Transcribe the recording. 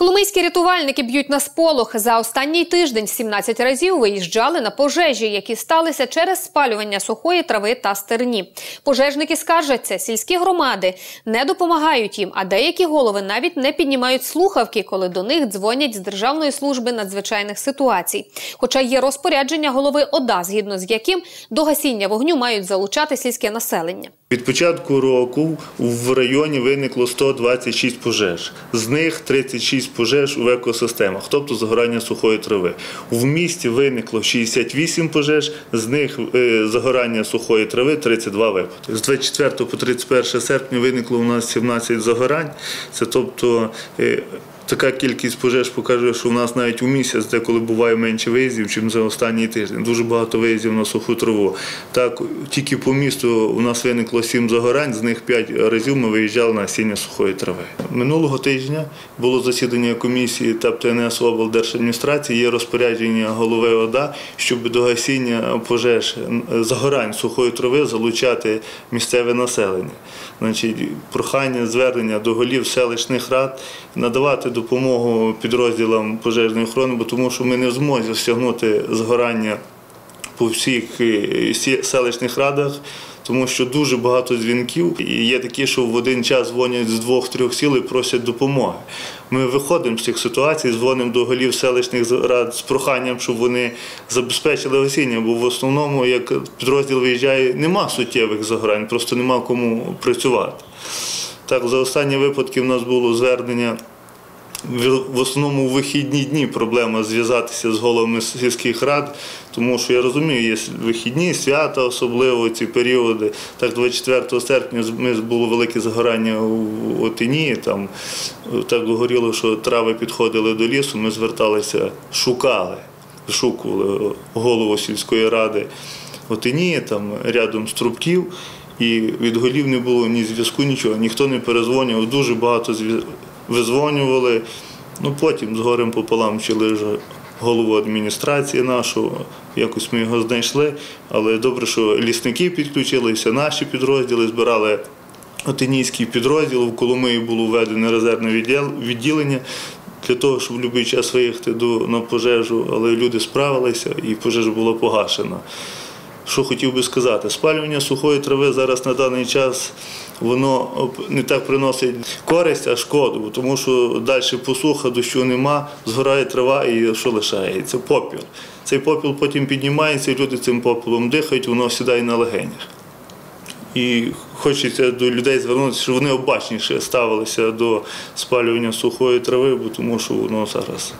Коломийські рятувальники б'ють на сполох. За останній тиждень 17 разів виїжджали на пожежі, які сталися через спалювання сухої трави та стерні. Пожежники скаржаться, сільські громади не допомагають їм, а деякі голови навіть не піднімають слухавки, коли до них дзвонять з Державної служби надзвичайних ситуацій. Хоча є розпорядження голови ОДА, згідно з яким до гасіння вогню мають залучати сільське населення. Від початку року в районі виникло 126 пожеж. З них 36 пожеж в екосистемах, тобто загорання сухої трави. В місті виникло 68 пожеж, з них е, загорання сухої трави 32 випадки. З 24 по 31 серпня виникло у нас 17 загорань. Це тобто. Така кількість пожеж покаже, що в нас навіть у місяць, деколи буває менше виїздів, ніж за останній тиждень. Дуже багато виїздів на суху траву. Так, тільки по місту у нас виникло сім загорань, з них п'ять разів ми виїжджали на сіння сухої трави. Минулого тижня було засідання комісії ТАП ТНС облдержадміністрації, є розпорядження голови ОДА, щоб до гасіння пожеж загорань сухої трави залучати місцеве населення. Значить, прохання звернення до голів селищних рад надавати допомогу підрозділам пожежної охорони, бо тому що ми не в змозі стягнути згорання по всіх е, селищних радах, тому що дуже багато дзвінків. І є такі, що в один час дзвонять з двох-трьох сіл і просять допомоги. Ми виходимо з цих ситуацій, дзвонимо до голів селищних рад з проханням, щоб вони забезпечили гасіння, бо в основному, як підрозділ виїжджає, нема суттєвих загорань, просто нема кому працювати. Так, за останні випадки в нас було звернення в основному у вихідні дні проблема зв'язатися з головами сільських рад, тому що я розумію, є вихідні, свята, особливо ці періоди. Так, 24 серпня було велике загорання у Отині. Там так горіло, що трави підходили до лісу. Ми зверталися, шукали, вишукували голову сільської ради Отині, там рядом з трубків. І від голів не було ні зв'язку, нічого, ніхто не перезвонював, дуже багато зв'я- визвонювали. Ну потім з горем пополам вчили вже голову адміністрації нашого, якось ми його знайшли. Але добре, що лісники підключилися, наші підрозділи збирали Отинійський підрозділ, в Коломиї було введене резервне відділення для того, щоб в будь-який час виїхати на пожежу, але люди справилися і пожежа була погашена. Що хотів би сказати, спалювання сухої трави зараз на даний час воно не так приносить користь, а шкоду, тому що далі посуха, дощу нема, згорає трава і що лишається? Попіл. Цей попіл потім піднімається, і люди цим попелом дихають, воно сідає на легенях. І хочеться до людей звернутися, щоб вони обачніше ставилися до спалювання сухої трави, бо тому що воно зараз